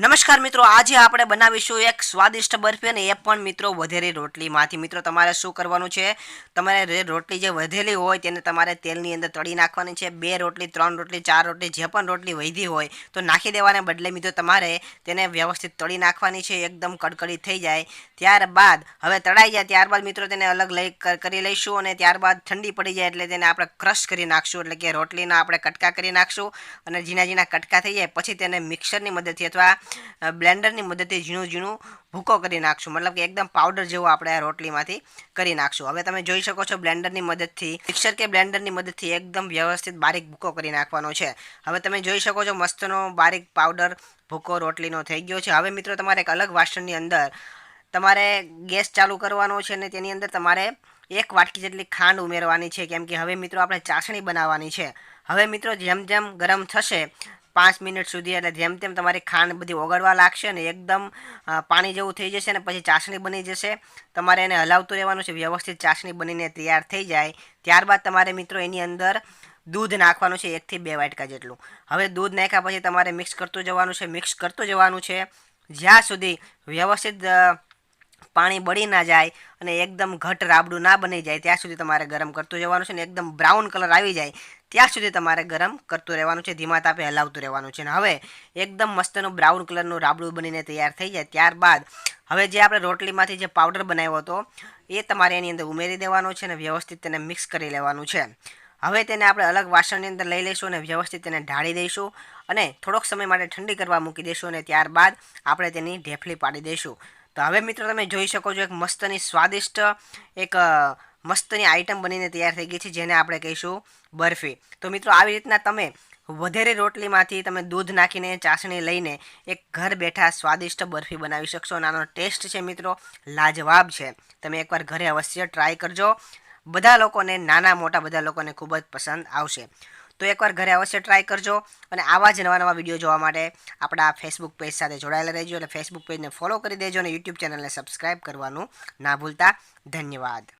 નમસ્કાર મિત્રો, આજે આપણે બનાવીશું એક સ્વાદિષ્ટ બરફી અને એ પણ મિત્રો વધેલી રોટલીમાંથી. મિત્રો, તમારે શું કરવાનું છે? તમારે રોટલી જે વધેલી હોય તેને તમારે તેલની અંદર તળી નાખવાની છે. બે રોટલી, ત્રણ રોટલી, ચાર રોટલી, જે પણ રોટલી વધી હોય તો નાખી દેવાને બદલે મિત્રો તમારે તેને વ્યવસ્થિત તળી નાખવાની છે. એકદમ કડકડી થઈ જાય. ત્યારબાદ, હવે તળાઈ જાય ત્યારબાદ મિત્રો તેને અલગ લઈ કરી લઈશું અને ત્યારબાદ ઠંડી પડી જાય એટલે તેને આપણે ક્રશ કરી નાખશું. એટલે કે રોટલીના આપણે કટકા કરી નાખશું અને ઝીણા ઝીણા કટકા થઈ જાય. પછી તેને મિક્સરની મદદથી અથવા બ્લેન્ડરની મદદથી ઝીણું ઝીણું ભૂકો કરી નાખશું. મતલબ કે એકદમ પાવડર જેવો આપણે આ રોટલીમાંથી કરી નાખશું. હવે તમે જોઈ શકો છો બ્લેન્ડરની મદદથી, મિક્સર કે બ્લેન્ડરની મદદથી એકદમ વ્યવસ્થિત બારીક ભૂકો કરી નાખવાનો છે. હવે તમે જોઈ શકો છો મસ્તનો બારીક પાવડર ભૂકો રોટલીનો થઈ ગયો છે. હવે મિત્રો તમારે એક અલગ વાસણની અંદર તમારે ગેસ ચાલુ કરવાનો છે અને તેની અંદર તમારે એક વાટકી જેટલી ખાંડ ઉમેરવાની છે. કેમ કે હવે મિત્રો આપણે ચાસણી બનાવવાની છે. હવે મિત્રો જેમ જેમ ગરમ થશે પાંચ મિનિટ સુધી એટલે જેમ તેમ તમારી ખાંડ બધી ઓગળવા લાગશે ને એકદમ પાણી જેવું થઈ જશે ને પછી ચાસણી બની જશે. તમારે એને હલાવતું રહેવાનું છે, વ્યવસ્થિત ચાસણી બનીને તૈયાર થઈ જાય. ત્યારબાદ તમારે મિત્રો એની અંદર દૂધ નાખવાનું છે એકથી બે વાટકા જેટલું. હવે દૂધ નાખ્યા પછી તમારે મિક્સ કરતું જવાનું છે, મિક્સ કરતું જવાનું છે. જ્યાં સુધી વ્યવસ્થિત પાણી બળી ના જાય અને એકદમ ઘટ રાબડું ના બની જાય, ત્યાં સુધી તમારે ગરમ કરતું જવાનું છે ને એકદમ બ્રાઉન કલર આવી જાય, ત્યાં સુધી તમારે ગરમ કરતું રહેવાનું છે, ધીમા તાપે હલાવતું રહેવાનું છે. અને હવે એકદમ મસ્તનું બ્રાઉન કલરનું રાબડું બનીને તૈયાર થઈ જાય, ત્યારબાદ હવે જે આપણે રોટલીમાંથી જે પાવડર બનાવ્યો હતો, એ તમારે એની અંદર ઉમેરી દેવાનો છે અને વ્યવસ્થિત તેને મિક્સ કરી લેવાનું છે. હવે તેને આપણે અલગ વાસણની અંદર લઈ લઈશું અને વ્યવસ્થિત તેને ઢાળી દઈશું અને થોડોક સમય માટે ઠંડી કરવા મૂકી દઈશું અને ત્યારબાદ આપણે તેની ઢેફલી પાડી દઈશું. તો હવે મિત્રો તમે જોઈ શકો છો એક મસ્તની સ્વાદિષ્ટ એક મસ્તની આઈટમ બનીને તૈયાર થઈ ગઈ છે, જેને આપણે કહીશું બરફી. તો મિત્રો આવી રીતના તમે વધારે રોટલીમાંથી તમે દૂધ નાખીને, ચાસણી લઈને એક ઘર બેઠા સ્વાદિષ્ટ બરફી બનાવી શકશો અને આનો ટેસ્ટ છે મિત્રો લાજવાબ છે. તમે એકવાર ઘરે અવશ્ય ટ્રાય કરજો. બધા લોકોને, નાના મોટા બધા લોકોને ખૂબ જ પસંદ આવશે. તો એકવાર ઘરે અવશ્ય ટ્રાય કરજો અને આવા જ નવા નવા વીડિયો જોવા માટે આપણા ફેસબુક પેજ સાથે જોડાયેલા રહેજો અને ફેસબુક પેજને ફોલો કરી દેજો અને યુટ્યુબ ચેનલને સબસ્ક્રાઈબ કરવાનું ના ભૂલતા. ધન્યવાદ.